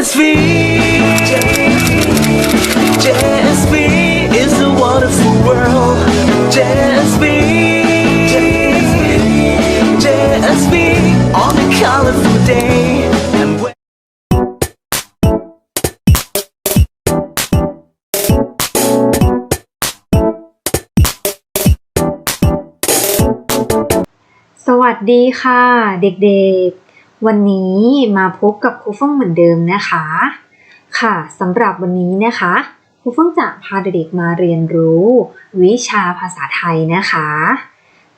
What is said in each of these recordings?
JSV JSV is a wonderful world JSV JSV on a colorful day and when สวัสดีค่ะ เด็กๆ วันนี้มาพบกับครูเฟื่องเหมือนเดิมนะคะ ค่ะสำหรับวันนี้นะคะครูเฟื่องจะพาเด็กๆมาเรียนรู้ วิชาภาษาไทยนะคะ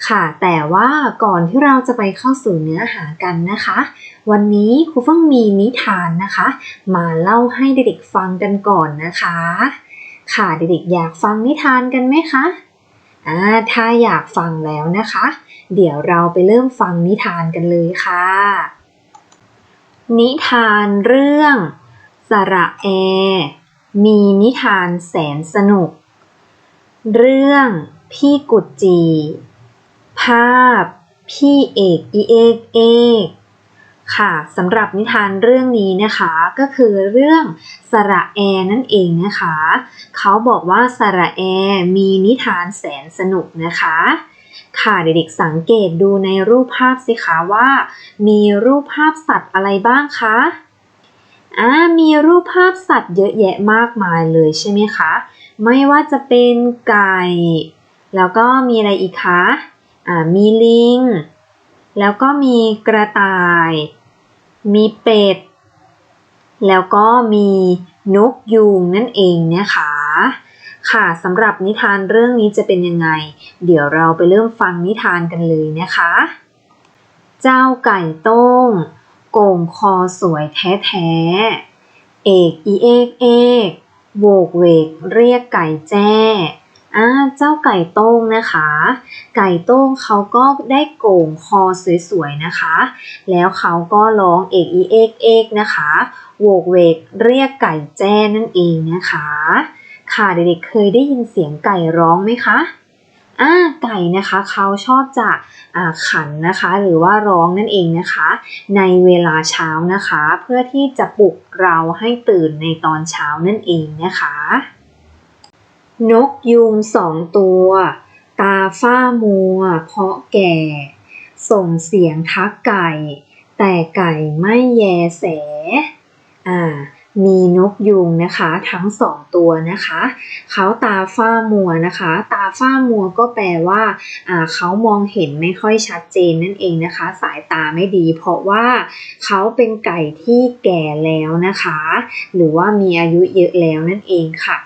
ค่ะ แต่ว่าก่อนที่เราจะไปเข้าสู่เนื้อหากันนะคะ วันนี้ครูเฟื่องมีนิทานนะคะ มาเล่าให้เด็กๆฟังกันก่อนนะคะ ค่ะเด็กๆอยากฟังนิทานกันไหมคะอ่าถ้าอยากฟังแล้วนะคะ เดี๋ยวเราไปเริ่มฟังนิทานกันเลยค่ะ นิทานเรื่อง สระแอ มีนิทานแสนสนุก เรื่องพี่กุดจี ภาพ พี่เอกอีเอกเอกค่ะสำหรับนิทานเรื่องนี้นะคะก็คือเรื่องสระแอนั่นเองนะคะ เขาบอกว่าสระแอมีนิทานแสนสนุกนะคะ ค่ะเด็กๆสังเกตดูในรูปภาพสิคะว่า มีรูปภาพสัตว์อะไรบ้างคะอ่ามีรูปภาพสัตว์เยอะแยะมากมายเลยใช่ไหมคะ ไม่ว่าจะเป็นไก่ แล้วก็มีอะไรอีกคะอ่ามีลิง แล้วก็มีกระต่าย มีเป็ด แล้วก็มีนกยูงนั่นเองนะคะ ค่ะสำหรับนิทานเรื่องนี้จะเป็นยังไง เดี๋ยวเราไปเริ่มฟังนิทานกันเลยนะคะ เจ้าไก่โต้ง โก่งคอสวยแท้ๆ เอกอีเอกเอกโบกเวกเรียกไก่แจ้อ่าเจ้าไก่โต้งนะคะ ไก่โต้งเขาก็ได้โก่งคอสวยๆนะคะ แล้วเขาก็ร้องเอกอีเอกเอกนะคะโวกเวกเรียกไก่แจ้นั่นเองนะคะ ค่ะเด็กๆเคยได้ยินเสียงไก่ร้องไหมคะอ่าไก่นะคะเขาชอบจะอ่าขันนะคะหรือว่าร้องนั่นเองนะคะ ในเวลาเช้านะคะ เพื่อที่จะปลุกเราให้ตื่นในตอนเช้านั่นเองนะคะ นกยูงสองตัว ตาฝ้ามัว เพราะแก่ ส่งเสียงทักไก่ แต่ไก่ไม่แยแสอ่า มีนกยูงนะคะทั้งสองตัวนะคะเขาตาฝ้ามัวนะคะ ตาฝ้ามัวก็แปลว่าเขามองเห็นไม่ค่อยชัดเจนนั่นเองนะคะ สายตาไม่ดี เพราะว่าเขาเป็นไก่ที่แก่แล้วนะคะ หรือว่ามีอายุเยอะแล้วนั่นเองค่ะ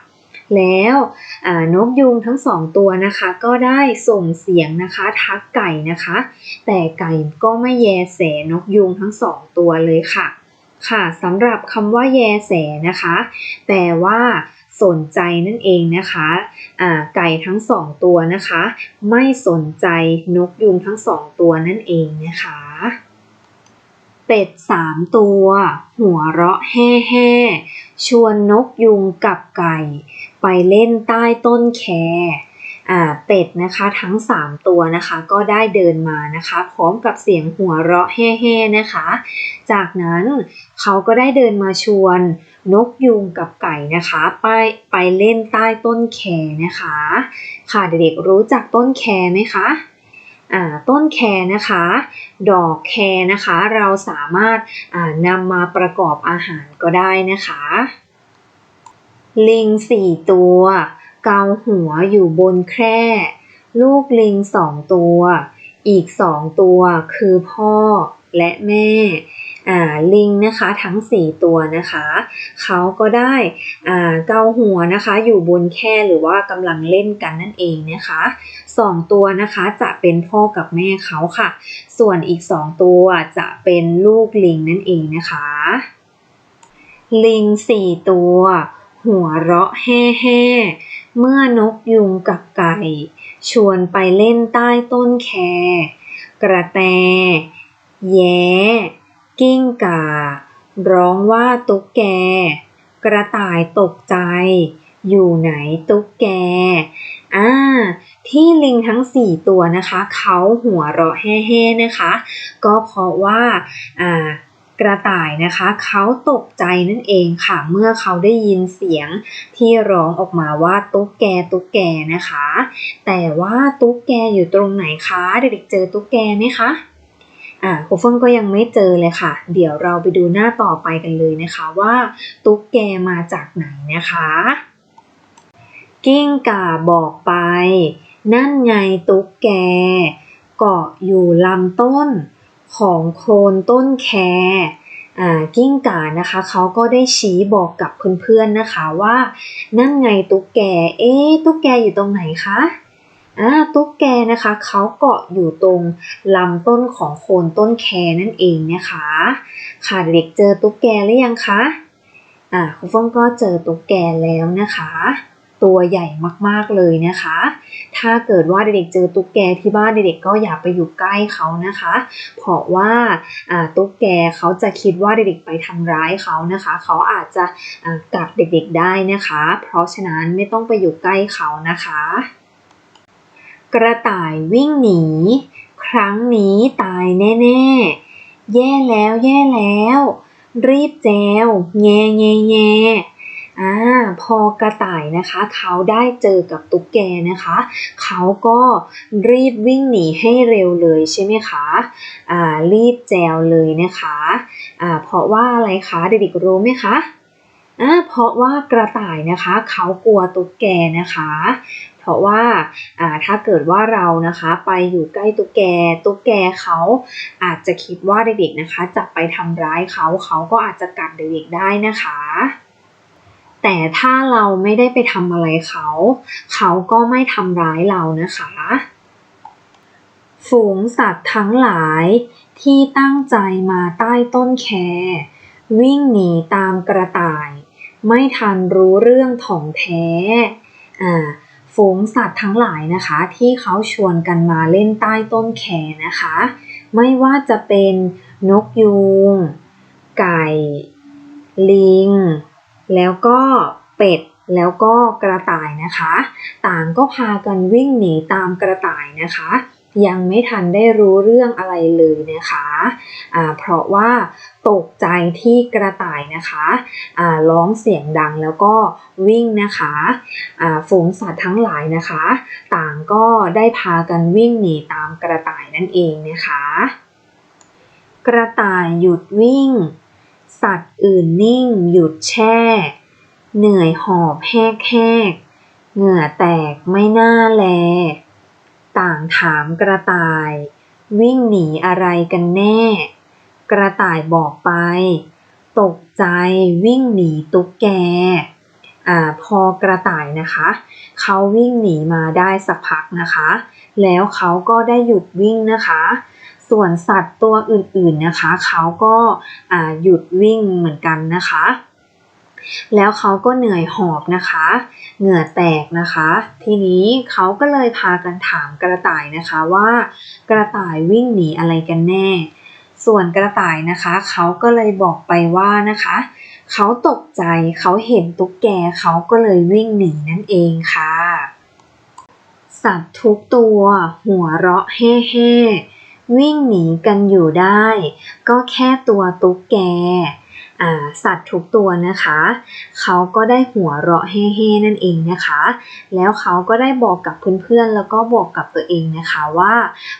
แล้วนกยูงทั้งสองตัวนะคะ ก็ได้ส่งเสียงนะคะ ทักไก่นะคะ แต่ไก่ก็ไม่แยแสนกยูงทั้งสองตัวเลยค่ะ ค่ะสำหรับคำว่าแยแสนะคะ แปลว่าสนใจนั่นเองนะคะอ่าไก่ทั้งสองตัวนะคะ ไม่สนใจนกยูงทั้งสองตัวนั่นเองนะคะ เป็ดสามตัว หัวเราะแห่แห่ชวนนกยุงกับไก่ ไปเล่นใต้ต้นแค เป็ดนะคะทั้ง 3 ตัวนะคะ ก็ได้เดินมานะคะ พร้อมกับเสียงหัวเราะแห่ๆนะคะ จากนั้นเขาก็ได้เดินมาชวนนกยุงกับไก่นะคะไปไปเล่นใต้ต้นแคนะคะ ค่ะเด็กๆรู้จักต้นแคไหมคะต้นแคนะคะ ดอกแคนะคะ เราสามารถนำมาประกอบอาหารก็ได้นะคะ ลิงสี่ตัว เกาหัวอยู่บนแคร่ ลูกลิงสองตัว อีกสองตัวคือพ่อและแม่อ่าลิงนะคะทั้งสี่ตัวนะคะเขาก็ได้อ่าเกาหัวนะคะ อยู่บนแคร่หรือว่ากำลังเล่นกันนั่นเองนะคะสองตัวนะคะจะเป็นพ่อกับแม่เขาค่ะ ส่วนอีกสองตัวจะเป็นลูกลิงนั่นเองนะคะ ลิงสี่ตัว หัวเราะแห่แห่เมื่อนกยุงกับไก่ ชวนไปเล่นใต้ต้นแค กระแต แย้กิ้งก่า ร้องว่าตุ๊กแก กระต่ายตกใจ อยู่ไหนตุ๊กแก อ่า ที่ลิงทั้ง4ตัวนะคะ เขาหัวเราะแห่ๆนะคะ ก็เพราะว่า อ่า กระต่ายนะคะเขาตกใจนั่นเองค่ะ เมื่อเขาได้ยินเสียงที่ร้องออกมาว่าตุ๊กแกตุ๊กแกนะคะ แต่ว่าตุ๊กแกอยู่ตรงไหนคะเด็กๆเจอตุ๊กแกไหมคะอ่าครูเฟิงก็ยังไม่เจอเลยค่ะ เดี๋ยวเราไปดูหน้าต่อไปกันเลยนะคะว่า ตุ๊กแกมาจากไหนนะคะ กิ้งก่าบอกไป นั่นไงตุ๊กแก เกาะอยู่ลำต้น ของโคนต้นแคกิ้งก่านะคะเขาก็ได้ชี้บอกกับเพื่อนๆนะคะว่า นั่นไงตุ๊กแก เอ๊ะตุ๊กแกอยู่ตรงไหนคะอ่าตุ๊กแกนะคะเขาเกาะอยู่ตรงลำต้นของโคนต้นแคนั่นเองนะคะค่ะเด็กเจอตุ๊กแกหรือยังคะอ่าครูเฟ้องก็เจอตุ๊กแกแล้วนะคะ ตัวใหญ่มากๆเลยนะคะ ถ้าเกิดว่าเด็กๆเจอตุ๊กแกที่บ้านเด็กๆก็อย่าไปอยู่ใกล้เขานะคะ เพราะว่าตุ๊กแกเขาจะคิดว่าเด็กๆไปทำร้ายเขานะคะ เขาอาจจะกัดเด็กๆได้นะคะ เพราะฉะนั้นไม่ต้องไปอยู่ใกล้เขานะคะ กระต่ายวิ่งหนี ครั้งนี้ตายแน่ๆ แย่แล้วแย่แล้ว รีบแจว แงแงแง อ่าพอกระต่ายนะคะ เขาได้เจอกับตุ๊กแกนะคะ เขาก็รีบวิ่งหนีให้เร็วเลยใช่ไหมคะอ่ารีบแจวเลยนะคะอ่าเพราะว่าอะไรคะเด็กๆรู้ไหมคะอ่าเพราะว่ากระต่ายนะคะ เขากลัวตุ๊กแกนะคะเพราะว่าอ่าถ้าเกิดว่าเรานะคะไปอยู่ใกล้ตุ๊กแก ตุ๊กแกเขาอาจจะคิดว่าเด็กๆนะคะจะไปทำร้ายเขาเขาก็อาจจะกัดเด็กๆได้นะคะ แต่ถ้าเราไม่ได้ไปทำอะไรเขา เขาก็ไม่ทำร้ายเรานะคะ ฝูงสัตว์ทั้งหลายที่ตั้งใจมาใต้ต้นแค วิ่งหนีตามกระต่าย ไม่ทันรู้เรื่องของแท้อ่าฝูงสัตว์ทั้งหลายนะคะ ที่เขาชวนกันมาเล่นใต้ต้นแคนะคะ ไม่ว่าจะเป็นนกยูงไก่ ลิง แล้วก็เป็ดแล้วก็กระต่ายนะคะ ต่างก็พากันวิ่งหนีตามกระต่ายนะคะ ยังไม่ทันได้รู้เรื่องอะไรเลยนะคะอ่าเพราะว่าตกใจที่กระต่ายนะคะอ่าร้องเสียงดังแล้วก็วิ่งนะคะอ่าฝูงสัตว์ทั้งหลายนะคะ ต่างก็ได้พากันวิ่งหนีตามกระต่ายนั่นเองนะคะ กระต่ายหยุดวิ่ง สัตว์อื่นนิ่งหยุดแช่ เหนื่อยหอบแหกแหกเหงื่อแตกไม่น่าแล ต่างถามกระต่าย วิ่งหนีอะไรกันแน่ กระต่ายบอกไป ตกใจวิ่งหนีตุ๊กแกอ่าพอกระต่ายนะคะเขาวิ่งหนีมาได้สักพักนะคะ แล้วเขาก็ได้หยุดวิ่งนะคะ ส่วนสัตว์ตัวอื่นๆนะคะ เขาก็หยุดวิ่งเหมือนกันนะคะ แล้วเขาก็เหนื่อยหอบนะคะ เหงื่อแตกนะคะ ทีนี้เขาก็เลยพากันถามกระต่ายนะคะว่า กระต่ายวิ่งหนีอะไรกันแน่ ส่วนกระต่ายนะคะ เขาก็เลยบอกไปว่านะคะเขาตกใจเขาเห็นตุ๊กแกเขาก็เลยวิ่งหนีนั่นเองค่ะ สัตว์ทุกตัว หัวเราะเฮ่เฮ่ วิ่งหนีกันอยู่ได้ ก็แค่ตัวตุ๊กแกสัตว์ทุกตัวนะคะ เขาก็ได้หัวเราะเฮ่ๆนั่นเองนะคะ แล้วเขาก็ได้บอกกับเพื่อนๆ แล้วก็บอกกับตัวเองนะคะว่า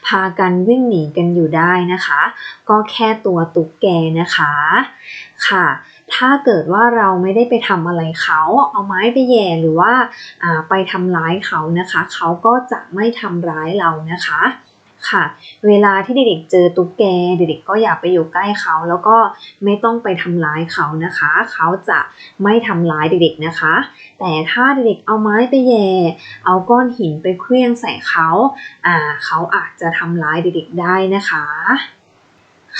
พากันวิ่งหนีกันอยู่ได้นะคะ ก็แค่ตัวตุ๊กแกนะคะ ค่ะ ถ้าเกิดว่าเราไม่ได้ไปทำอะไรเขา เอาไม้ไปแย่หรือว่าอ่าไปทำร้ายเขานะคะ เขาก็จะไม่ทำร้ายเรานะคะ ค่ะ เวลาที่เด็กๆเจอตุ๊กแก เด็กๆก็อย่าไปอยู่ใกล้เขา แล้วก็ไม่ต้องไปทำร้ายเขานะคะ เขาจะไม่ทำร้ายเด็กๆนะคะ แต่ถ้าเด็กๆเอาไม้ไปแย่เอาก้อนหินไปเคลื่องใส่เขาอ่าเขาอาจจะทำร้ายเด็กๆได้นะคะ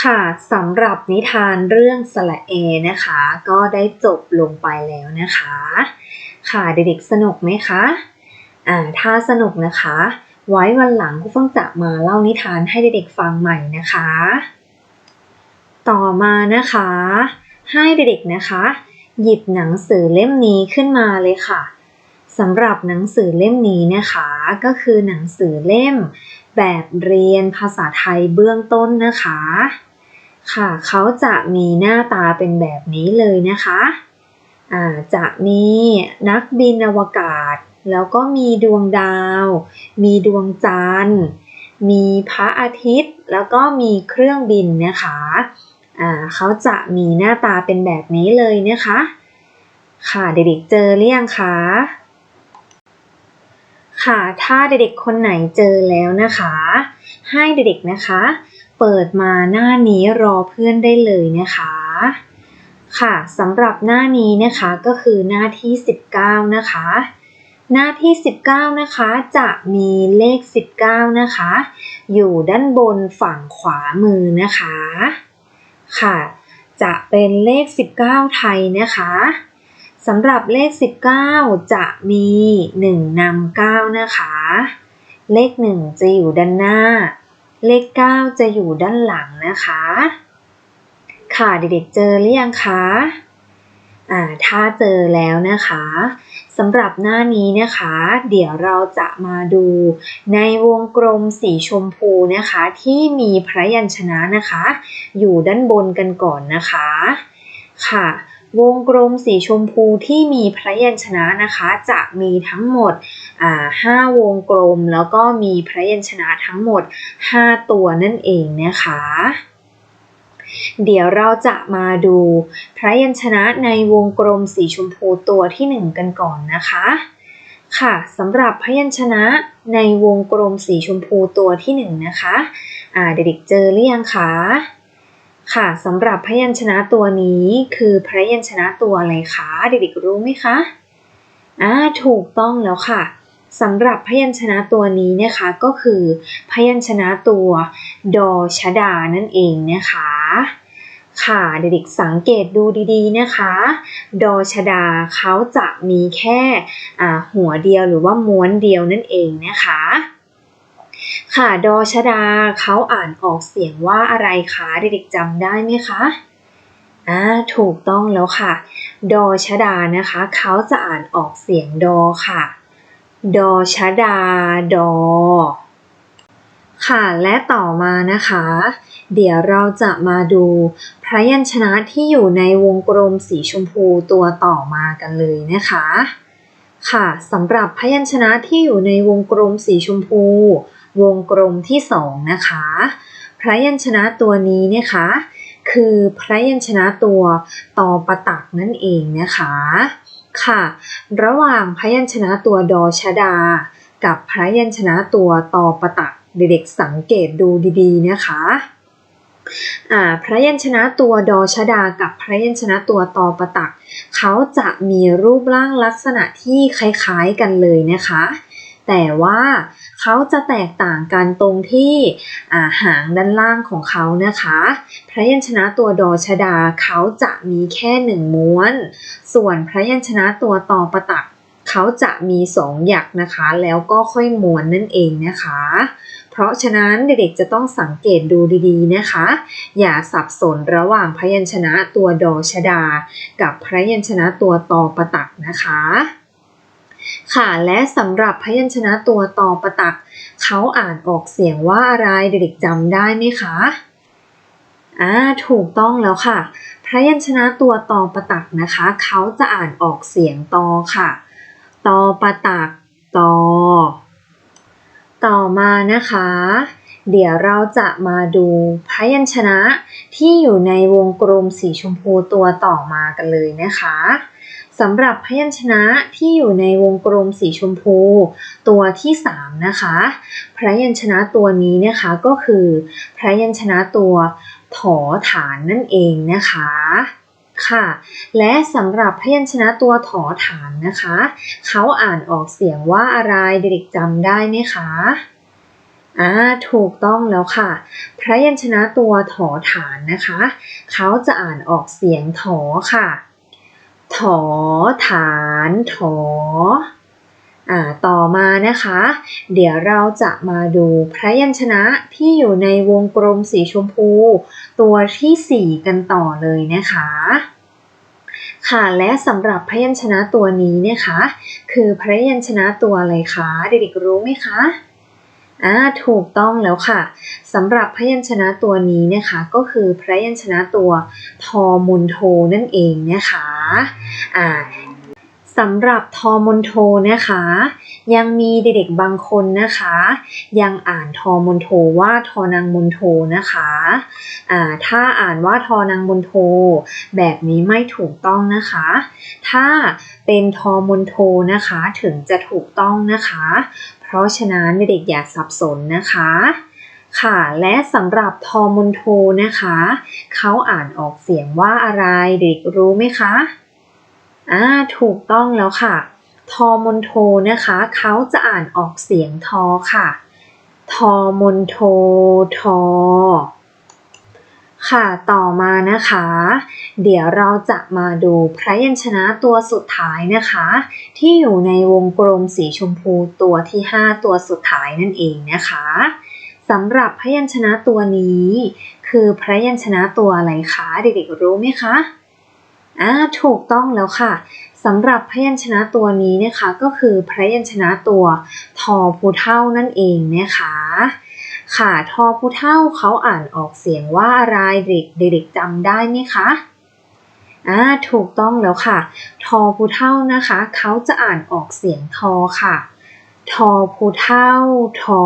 ค่ะสำหรับนิทานเรื่องสละเอนะคะ ก็ได้จบลงไปแล้วนะคะ ค่ะเด็กๆสนุกไหมคะอ่าถ้าสนุกนะคะ ไว้วันหลังครูเฟังจะมาเล่านิทานให้เด็กๆฟังใหม่นะคะ ต่อมานะคะ ให้เด็กๆนะคะ หยิบหนังสือเล่มนี้ขึ้นมาเลยค่ะสำหรับหนังสือเล่มนี้นะคะก็คือหนังสือเล่ม แบบเรียนภาษาไทยเบื้องต้นนะคะ ค่ะเขาจะมีหน้าตาเป็นแบบนี้เลยนะคะ จะมีนักบินอวกาศ แล้วก็มีดวงดาว มีดวงจันทร์ มีพระอาทิตย์ แล้วก็มีเครื่องบินนะคะอ่าเขาจะมีหน้าตาเป็นแบบนี้เลยนะคะ ค่ะเด็กๆเจอหรือยังคะค่ะถ้าเด็กๆคนไหนเจอแล้วนะคะ ให้เด็กๆนะคะ เปิดมาหน้านี้รอเพื่อนได้เลยนะคะ ค่ะสำหรับหน้านี้นะคะก็คือหน้าที่ 19 นะคะ หน้าที่ 19 นะคะจะมีเลข 19 นะคะ อยู่ด้านบนฝั่งขวามือนะคะ ค่ะ จะเป็นเลข 19 ไทยนะคะสำหรับเลข 19 จะมี 1นำ9นะคะ เลข 1 จะอยู่ด้านหน้า เลข 9 จะอยู่ด้านหลังนะคะ ค่ะเด็กๆเจอหรือยังคะอ่าถ้าเจอแล้วนะคะสำหรับหน้านี้นะคะ เดี๋ยวเราจะมาดูในวงกลมสีชมพูนะคะ ที่มีพระยัญชนะนะคะ อยู่ด้านบนกันก่อนนะคะ ค่ะ วงกลมสีชมพูที่มีพระยัญชนะนะคะ จะมีทั้งหมดอ่าห้าวงกลมแล้วก็มีพระยัญชนะทั้งหมด 5 ตัวนั่นเองนะคะ เดี๋ยวเราจะมาดูพระยัญชนะในวงกลมสีชมพูตัวที่ 1 กันก่อนนะคะ ค่ะสำหรับพยัญชนะในวงกลมสีชมพูตัวที่ 1 นะคะอ่าเด็กๆเจอหรือยังคะค่ะสำหรับพยัญชนะตัวนี้คือพยัญชนะตัวอะไรคะเด็กๆรู้ไหมคะอ่าถูกต้องแล้วค่ะสำหรับพยัญชนะตัวนี้นะคะก็คือพยัญชนะตัวดอชดานั่นเองนะคะ ค่ะเด็กๆสังเกตดูดีๆนะคะ ดอชดาเขาจะมีแค่หัวเดียวหรือว่าม้วนเดียวนั่นเองนะคะ ค่ะดอชดาเขาอ่านออกเสียงว่าอะไรคะเด็กๆจำได้ไหมคะอ่าถูกต้องแล้วค่ะ ดอชดานะคะเขาจะอ่านออกเสียงดอค่ะ ดอชดาดอ ค่ะและต่อมานะคะ เดี๋ยวเราจะมาดูพระยัญชนะที่อยู่ในวงกลมสีชมพูตัวต่อมากันเลยนะคะ ค่ะสำหรับพยัญชนะที่อยู่ในวงกลมสีชมพู วงกลมที่สองนะคะ พระยัญชนะตัวนี้นะคะ คือพระยัญชนะตัวตอประตักนั่นเองนะคะ ค่ะ ระหว่างพยัญชนะตัวดอชดา กับพระยัญชนะตัวตอประตัก เด็กๆสังเกตดูดีๆนะคะพระยัญชนะตัวดอชดากับพระยัญชนะตัวตอประตัก เขาจะมีรูปร่างลักษณะที่คล้ายๆกันเลยนะคะ แต่ว่าเขาจะแตกต่างกันตรงที่าหางด้านล่างของเขานะคะ พระยัญชนะตัวดอชดาเขาจะมีแค่หนึ่งม้วน ส่วนพระยัญชนะตัวตอประตัก เขาจะมีสองหยักนะคะ แล้วก็ค่อยม้วนนั่นเองนะคะ เพราะฉะนั้นเด็กๆจะต้องสังเกตดูดีๆนะคะ อย่าสับสนระหว่างพยัญชนะตัวดอชดา กับพยัญชนะตัวตอประตักนะคะ ค่ะและสำหรับพยัญชนะตัวตอประตักเขาอ่านออกเสียงว่าอะไรเด็กๆจำได้ไหมคะอ่าถูกต้องแล้วค่ะ พยัญชนะตัวตอประตักนะคะเขาจะอ่านออกเสียงตอค่ะ ตอประตักตอ ต่อมานะคะ เดี๋ยวเราจะมาดูพยัญชนะที่อยู่ในวงกลมสีชมพูตัวต่อมากันเลยนะคะสำหรับพยัญชนะที่อยู่ในวงกลมสีชมพู ตัวที่ 3 นะคะ พยัญชนะตัวนี้นะคะก็คือ พยัญชนะตัวถอฐานนั่นเองนะคะ ค่ะ และสำหรับพยัญชนะตัวถอฐานนะคะ เขาอ่านออกเสียงว่าอะไรเด็กจำได้ไหมคะอ่าถูกต้องแล้วค่ะ พระยัญชนะตัวถอฐานนะคะ เขาจะอ่านออกเสียงถอค่ะ ถอฐานถออ่า ต่อมานะคะ เดี๋ยวเราจะมาดูพระยัญชนะที่อยู่ในวงกลมสีชมพู ตัวที่ 4 กันต่อเลยนะคะ ค่ะและสำหรับพระยัญชนะตัวนี้นะคะ คือพระยัญชนะตัวอะไรคะเด็กๆรู้ไหมคะอ่าถูกต้องแล้วค่ะสำหรับพยัญชนะตัวนี้นะคะก็คือพยัญชนะตัวทอมุนโทนั่นเองนะคะอ่า สำหรับทอมอนโทนะคะ ยังมีเด็กๆบางคนนะคะ ยังอ่านทอมอนโทว่าทอนางมอนโทนะคะอ่าถ้าอ่านว่าทอนางมอนโท แบบนี้ไม่ถูกต้องนะคะ ถ้าเป็นทอมอนโทนะคะถึงจะถูกต้องนะคะ เพราะฉะนั้นเด็กๆอย่าสับสนนะคะค่ะและสำหรับทอมอนโทนะคะ เขาอ่านออกเสียงว่าอะไรเด็กรู้ไหมคะ อ่าถูกต้องแล้วค่ะ ทอมนโทนะคะ เขาจะอ่านออกเสียงทอค่ะ ทอมนโททอ ค่ะ ต่อมานะคะ เดี๋ยวเราจะมาดูพระยัญชนะตัวสุดท้ายนะคะ ที่อยู่ในวงกลมสีชมพูตัวที่ 5 ตัวสุดท้ายนั่นเองนะคะสำหรับพยัญชนะตัวนี้ คือพระยัญชนะตัวอะไรคะ เด็กๆรู้ไหมคะ อ่าถูกต้องแล้วค่ะสำหรับพยัญชนะตัวนี้นะคะก็คือพยัญชนะตัวทอพูเท่านั่นเองนะคะค่ะทอผู้เท่าเขาอ่านออกเสียงว่าอะไรเด็กเด็กจำได้ไหมคะอ่าถูกต้องแล้วค่ะ ทอผู้เท่านะคะ เขาจะอ่านออกเสียงทอค่ะ ทอผู้เท่าทอ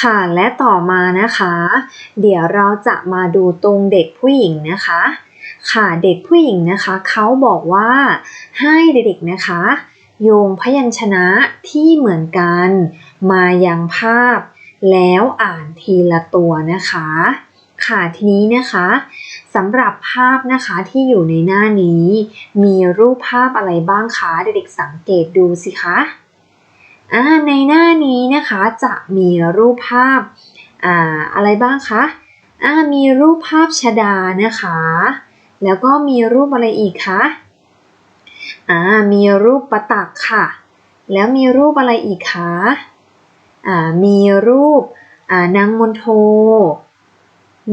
ค่ะและต่อมานะคะ เดี๋ยวเราจะมาดูตรงเด็กผู้หญิงนะคะ ค่ะเด็กผู้หญิงนะคะเขาบอกว่าให้เด็กๆนะคะ โยงพยัญชนะที่เหมือนกัน มายังภาพ แล้วอ่านทีละตัวนะคะ ค่ะทีนี้นะคะสำหรับภาพนะคะที่อยู่ในหน้านี้ มีรูปภาพอะไรบ้างคะเด็กๆสังเกตดูสิคะ ในหน้านี้นะคะจะมีรูปภาพออะไรบ้างคะมีรูปภาพชดานะคะ แล้วก็มีรูปอะไรอีกคะมีรูปประตักค่ะ แล้วมีรูปอะไรอีกคะมีรูปนางมนโท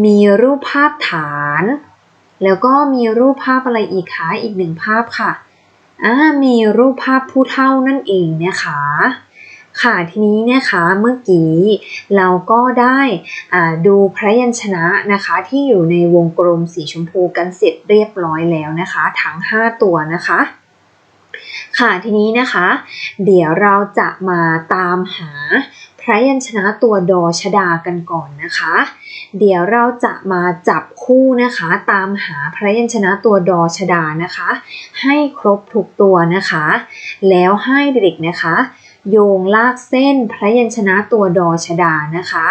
มีรูปภาพฐาน แล้วก็มีรูปภาพอะไรอีกคะอีกหนึ่งภาพค่ะอ่ามีรูปภาพผู้เท่านั่นเองนะคะ ค่ะทีนี้นะคะเมื่อกี้เราก็ได้อ่าดูพระยัญชนะนะคะที่อยู่ในวงกลมสีชมพูกันเสร็จเรียบร้อยแล้วนะคะทั้ง 5 ตัวนะคะ ค่ะทีนี้นะคะ เดี๋ยวเราจะมาตามหาพระยัญชนะตัวดอชดากันก่อนนะคะ เดี๋ยวเราจะมาจับคู่นะคะ ตามหาพระยัญชนะตัวดอชดานะคะ ให้ครบทุกตัวนะคะ แล้วให้เด็กๆนะคะ โยงลากเส้นพระยัญชนะตัวดอชดานะคะ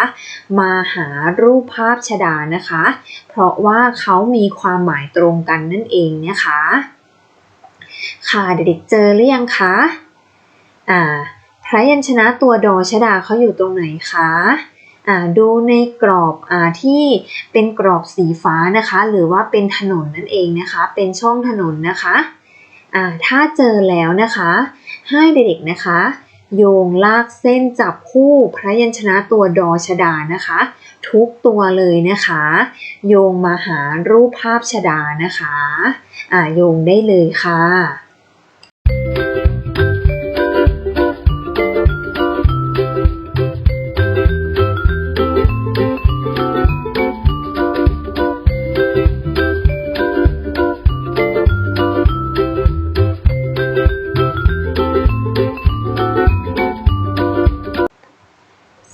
มาหารูปภาพชดานะคะ เพราะว่าเขามีความหมายตรงกันนั่นเองนะคะ ค่ะเด็กๆเจอหรือยังคะอ่าพระยัญชนะตัวดอชดาเขาอยู่ตรงไหนคะอ่าดูในกรอบอ่าที่เป็นกรอบสีฟ้านะคะ หรือว่าเป็นถนนนั่นเองนะคะ เป็นช่องถนนนะคะอ่าถ้าเจอแล้วนะคะ ให้เด็กๆนะคะ โยงลากเส้นจับคู่พระยัญชนะตัวดอชดานะคะ ทุกตัวเลยนะคะ โยงมาหารูปภาพชดานะคะ อ่าโยงได้เลยค่ะ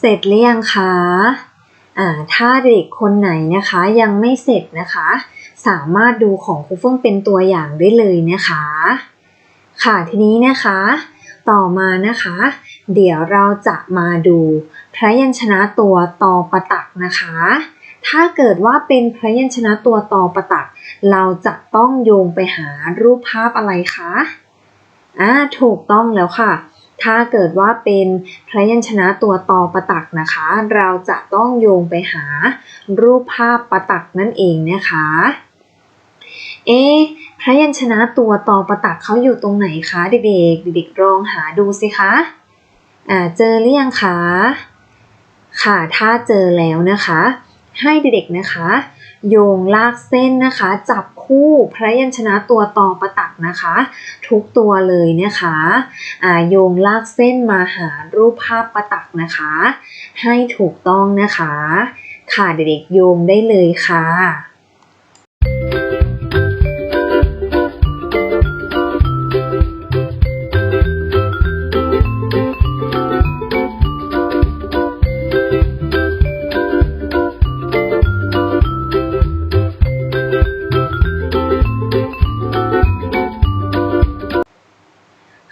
ร็จหรือยังคะอ่าถ้าเด็กคนไหนนะคะยังไม่เสร็จนะคะ สามารถดูของครูเฟื่องเป็นตัวอย่างได้เลยนะคะ ค่ะทีนี้นะคะ ต่อมานะคะ เดี๋ยวเราจะมาดูพระยัญชนะตัวตอประตักนะคะ ถ้าเกิดว่าเป็นพระยัญชนะตัวตอประตัก เราจะต้องโยงไปหารูปภาพอะไรคะอ่าถูกต้องแล้วค่ะ ถ้าเกิดว่าเป็นพยัญชนะตัวตอประตักนะคะ เราจะต้องโยงไปหารูปภาพประตักนั่นเองนะคะ เอ๊ะพยัญชนะตัวตอประตักเขาอยู่ตรงไหนคะเด็กๆ เด็กๆลองหาดูสิคะอ่าเจอหรือยังคะ ค่ะถ้าเจอแล้วนะคะ ให้เด็กๆนะคะ โยงลากเส้นนะคะ จับคู่พระยัญชนะตัวต่อประตักนะคะ ทุกตัวเลยนะคะอ่าโยงลากเส้นมาหารูปภาพประตักนะคะ ให้ถูกต้องนะคะ ค่ะเด็กๆโยงได้เลยค่ะ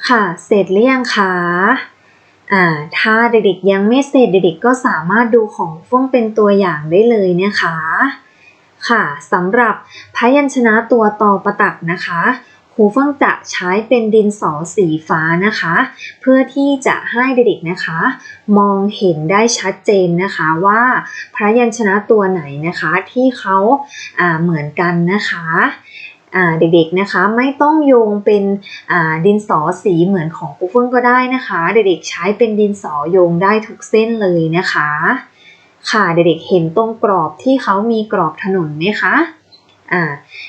ค่ะ เสร็จหรือยังคะอ่าถ้าเด็กๆยังไม่เสร็จเด็กๆก็สามารถดูของฟื่องเป็นตัวอย่างได้เลยนะคะ ค่ะสำหรับพยัญชนะตัวต่อประตักนะคะครูเฟื่องจะใช้เป็นดินสอสีฟ้านะคะ เพื่อที่จะให้เด็กๆนะคะ มองเห็นได้ชัดเจนนะคะว่าพยัญชนะตัวไหนนะคะที่เขาเหมือนกันนะคะ เด็กๆนะคะไม่ต้องโยงเป็นดินสอสีเหมือนของครูเฟื่องก็ได้นะคะ เด็กๆใช้เป็นดินสอโยงได้ทุกเส้นเลยนะคะ ค่ะเด็กๆเห็นตรงกรอบที่เขามีกรอบถนนไหมคะ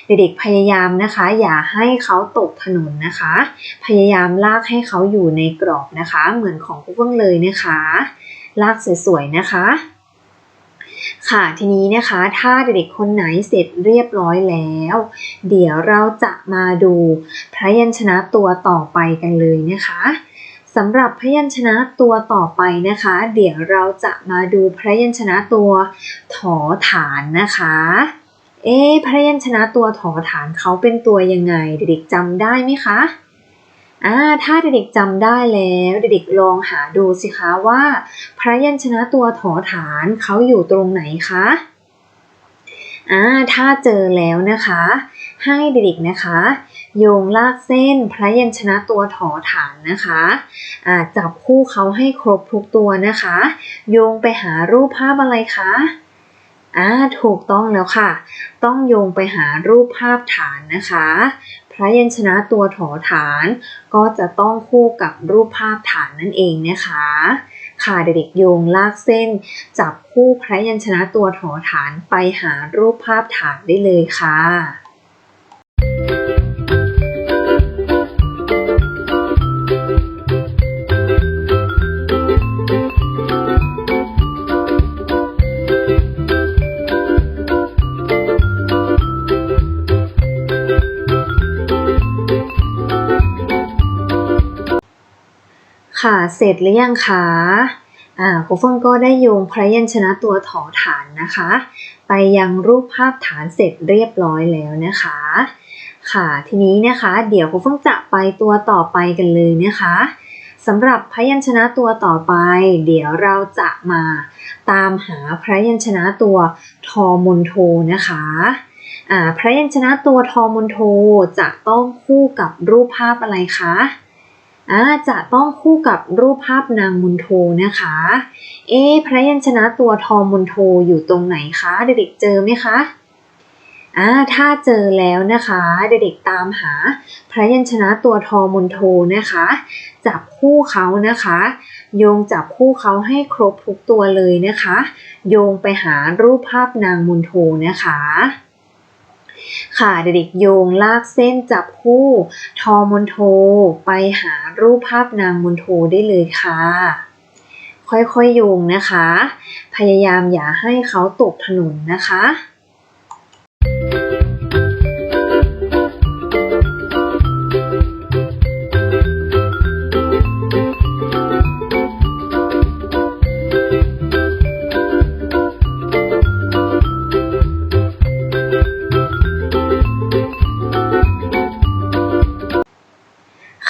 เด็กๆพยายามนะคะ อย่าให้เขาตกถนนนะคะ พยายามลากให้เขาอยู่ในกรอบนะคะ เหมือนของครูเฟื่องเลยนะคะ ลากสวยๆนะคะ ค่ะ ทีนี้นะคะ ถ้าเด็กๆคนไหนเสร็จเรียบร้อยแล้ว เดี๋ยวเราจะมาดูพระยัญชนะตัวต่อไปกันเลยนะคะสำหรับพยัญชนะตัวต่อไปนะคะ เดี๋ยวเราจะมาดูพระยัญชนะตัวถอฐานนะคะ เอ๊พระยัญชนะตัวถอฐานเขาเป็นตัวยังไง เด็กๆจำได้ไหมคะ อ่าถ้าเด็กๆจำได้แล้ว เด็กๆลองหาดูสิคะว่า พระยัญชนะตัวถอฐานเขาอยู่ตรงไหนคะอ่าถ้าเจอแล้วนะคะ ให้เด็กๆนะคะ โยงลากเส้นพระยัญชนะตัวถอฐานนะคะอ่าจับคู่เขาให้ครบทุกตัวนะคะ โยงไปหารูปภาพอะไรคะอ่าถูกต้องแล้วค่ะ ต้องโยงไปหารูปภาพฐานนะคะ พระยัญชนะตัวถอฐาน ก็จะต้องคู่กับรูปภาพฐานนั่นเองนะคะ ค่ะเด็กๆโยงลากเส้น จับคู่พระยัญชนะตัวถอฐานไปหารูปภาพฐานได้เลยค่ะ ค่ะเสร็จหรือยังคะอ่าครูเฟิงก็ได้โยงพระยัญชนะตัวถอฐานนะคะ ไปยังรูปภาพฐานเสร็จเรียบร้อยแล้วนะคะ ค่ะทีนี้นะคะเดี๋ยวครูเฟิงจะไปตัวต่อไปกันเลยนะคะสำหรับพยัญชนะตัวต่อไป เดี๋ยวเราจะมาตามหาพระยัญชนะตัวทอมนโทนะคะอ่าพระยัญชนะตัวทอมนโทจะต้องคู่กับรูปภาพอะไรคะ จะต้องคู่กับรูปภาพนางมุนโทนะคะ เอ๊ะพระยัญชนะตัวทอมุนโทอยู่ตรงไหนคะเด็กๆเจอไหมคะอ่าถ้าเจอแล้วนะคะ เด็กๆตามหา พระยัญชนะตัวทอมุนโทนะคะ จับคู่เขานะคะ โยงจับคู่เขาให้ครบทุกตัวเลยนะคะ โยงไปหารูปภาพนางมุนโทนะคะ ค่ะเด็กโยงลากเส้นจับคู่ทอมนโท ไปหารูปภาพนางมนโทได้เลยค่ะ ค่อยๆโยงนะคะ พยายามอย่าให้เขาตกถนนนะคะ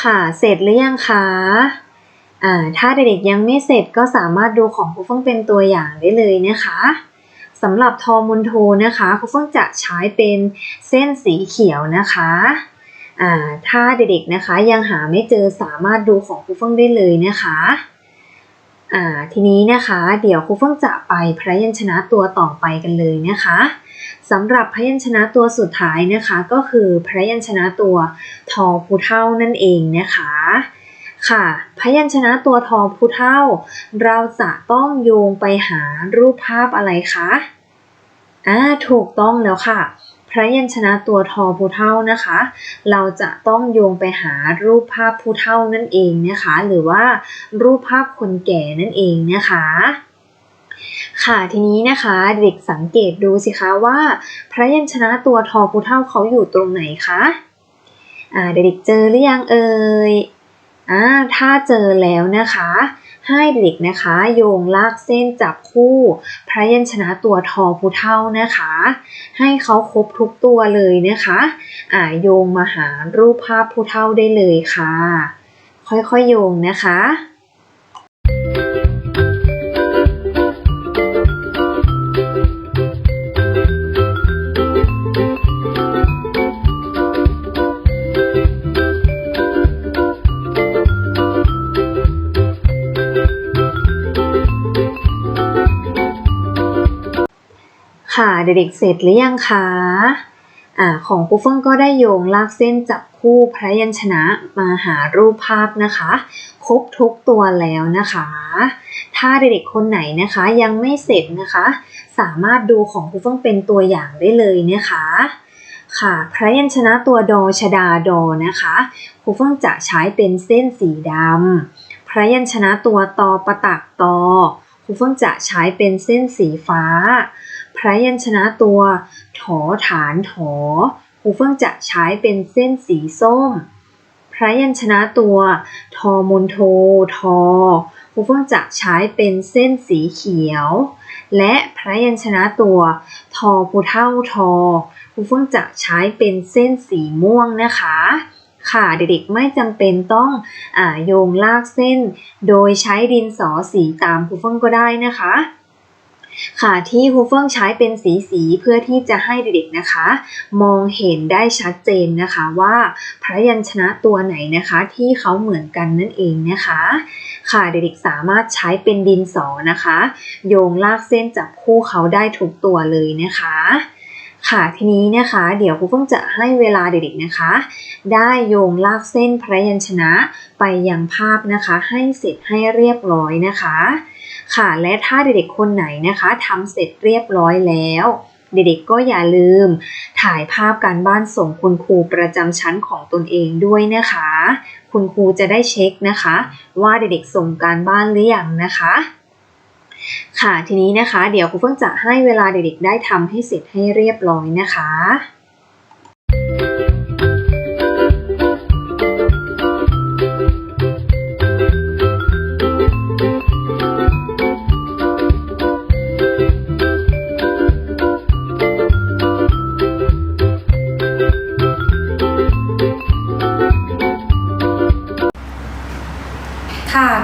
ค่ะ เสร็จหรือยังคะอ่าถ้าเด็กๆยังไม่เสร็จก็สามารถดูของครูเฟื่องเป็นตัวอย่างได้เลยนะคะสำหรับทอมุนโทนะคะครูเฟื่องจะใช้เป็นเส้นสีเขียวนะคะอ่าถ้าเด็กๆนะคะยังหาไม่เจอสามารถดูของครูเฟื่องได้เลยนะคะอ่าทีนี้นะคะ เดี๋ยวครูเฟื่องจะไปพระยัญชนะตัวต่อไปกันเลยนะคะ สำหรับพยัญชนะตัวสุดท้ายนะคะ ก็คือพยัญชนะตัวทอผู้เท่านั่นเองนะคะค่ะพยัญชนะตัวทอผู้เท่า เราจะต้องโยงไปหารูปภาพอะไรคะอ่าถูกต้องแล้วค่ะพระยัญชนะตัวทอผู้เท่านะคะ เราจะต้องโยงไปหารูปภาพผู้เท่านั่นเองนะคะ หรือว่ารูปภาพคนแก่นั่นเองนะคะ ค่ะทีนี้นะคะเด็กสังเกตดูสิคะว่า พระยัญชนะตัวทอผู้เท่าเขาอยู่ตรงไหนคะอ่าเด็กเจอหรือยังเอ่ยอ่าถ้าเจอแล้วนะคะ ให้เด็กนะคะ โยงลากเส้นจับคู่ พระยัญชนะตัวทอผู้เท่านะคะ ให้เขาครบทุกตัวเลยนะคะอ่าโยงมาหารูปภาพผู้เท่าได้เลยค่ะ ค่อยๆโยงนะคะ ค่ะเด็กๆเสร็จหรือยังคะอ่าของครูเฟิ่งก็ได้โยงลากเส้นจับคู่พระยัญชนะมาหารูปภาพนะคะ ครบทุกตัวแล้วนะคะ ถ้าเด็กๆคนไหนนะคะยังไม่เสร็จนะคะ สามารถดูของครูเฟิ่งเป็นตัวอย่างได้เลยนะคะค่ะพระยัญชนะตัวดอชดาดอนะคะครูเฟิ่งจะใช้เป็นเส้นสีดำพระยัญชนะตัวตอประตักตอครูเฟิ่งจะใช้เป็นเส้นสีฟ้า ระยัญชนะตัวถอฐานถอครูเฟิ่งจะใช้เป็นเส้นสีส้ม พระยัญชนะตัวทอมนโททอครูเฟิ่งจะใช้เป็นเส้นสีเขียว และพระยัญชนะตัวทอผู้เท่าทอครูเฟิ่งจะใช้เป็นเส้นสีม่วงนะคะค่ะเด็กๆไม่จำเป็นต้องอาโยงลากเส้น โดยใช้ดินสอสีตามครูเฟิ่งก็ได้นะคะ ค่ะที่ครูเฟิ่งใช้เป็นสีสีเพื่อที่จะให้เด็กๆนะคะ มองเห็นได้ชัดเจนนะคะว่าพระยัญชนะตัวไหนนะคะ ที่เขาเหมือนกันนั่นเองนะคะ ค่ะเด็กๆสามารถใช้เป็นดินสอนะคะ โยงลากเส้นจับคู่เขาได้ทุกตัวเลยนะคะ ค่ะทีนี้นะคะ เดี๋ยวครูเฟิ่งจะให้เวลาเด็กๆนะคะ ได้โยงลากเส้นพระยัญชนะไปยังภาพนะคะ ให้เสร็จให้เรียบร้อยนะคะ ค่ะ และถ้าเด็กๆคนไหนนะคะทำเสร็จเรียบร้อยแล้ว เด็กๆก็อย่าลืม ถ่ายภาพการบ้านส่งคุณครูประจำชั้นของตนเองด้วยนะคะ คุณครูจะได้เช็คนะคะ ว่าเด็กๆส่งการบ้านหรือยังนะคะค่ะทีนี้นะคะ เดี๋ยวครูเพิ่งจะให้เวลาเด็กๆได้ทำให้เสร็จให้เรียบร้อยนะคะ